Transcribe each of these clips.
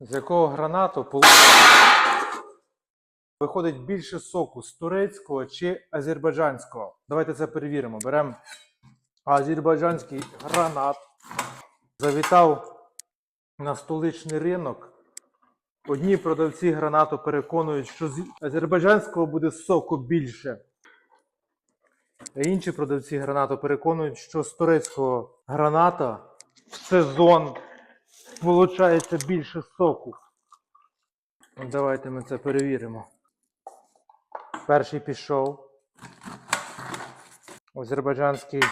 З якого гранату виходить більше соку з турецького чи азербайджанського? Давайте це перевіримо. Беремо азербайджанський гранат. Завітав на столичний ринок. Одні продавці гранату переконують, що з азербайджанського буде соку більше. А інші продавці гранату переконують, що з турецького граната в сезон вилучається більше соку. Ну, Давайте ми це перевіримо. Перший пішов. Азербайджанський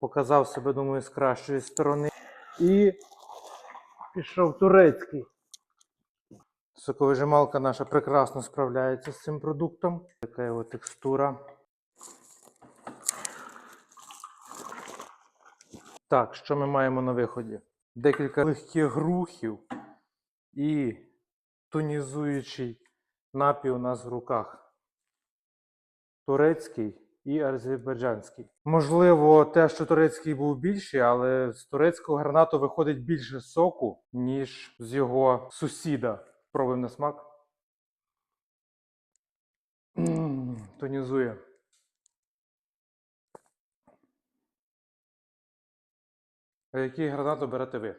показав себе, думаю, з кращої сторони. І пішов турецький. Соковижималка наша прекрасно справляється з цим продуктом. Така його текстура. Так, що ми маємо на виході? Декілька легких грухів і тонізуючий напій у нас в руках. Турецький і азербайджанський. Можливо, те, що турецький був більший, але з турецького гранату виходить більше соку, ніж з його сусіда. Пробуємо на смак. Тонізує. А який гранат оберете ви?